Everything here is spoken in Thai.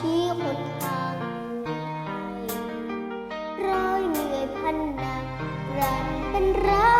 ชี้คนทางไร้อยเหนื่อยพันหนักรันเป็นรัก